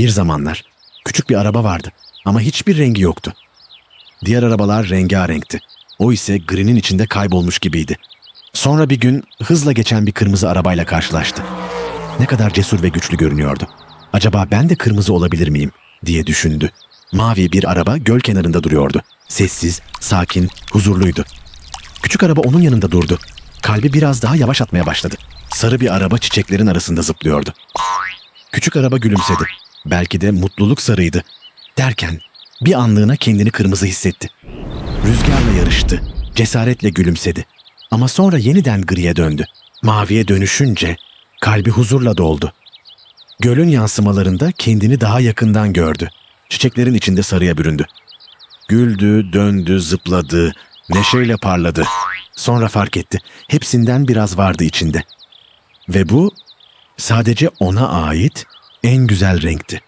Bir zamanlar küçük bir araba vardı ama hiçbir rengi yoktu. Diğer arabalar rengarenkti. O ise grinin içinde kaybolmuş gibiydi. Sonra bir gün hızla geçen bir kırmızı arabayla karşılaştı. Ne kadar cesur ve güçlü görünüyordu. Acaba ben de kırmızı olabilir miyim diye düşündü. Mavi bir araba göl kenarında duruyordu. Sessiz, sakin, huzurluydu. Küçük araba onun yanında durdu. Kalbi biraz daha yavaş atmaya başladı. Sarı bir araba çiçeklerin arasında zıplıyordu. Küçük araba gülümsedi. Belki de mutluluk sarıydı. Derken bir anlığına kendini kırmızı hissetti. Rüzgarla yarıştı. Cesaretle gülümsedi. Ama sonra yeniden griye döndü. Maviye dönüşünce kalbi huzurla doldu. Gölün yansımalarında kendini daha yakından gördü. Çiçeklerin içinde sarıya büründü. Güldü, döndü, zıpladı, neşeyle parladı. Sonra fark etti. Hepsinden biraz vardı içinde. Ve bu sadece ona ait en güzel renkti.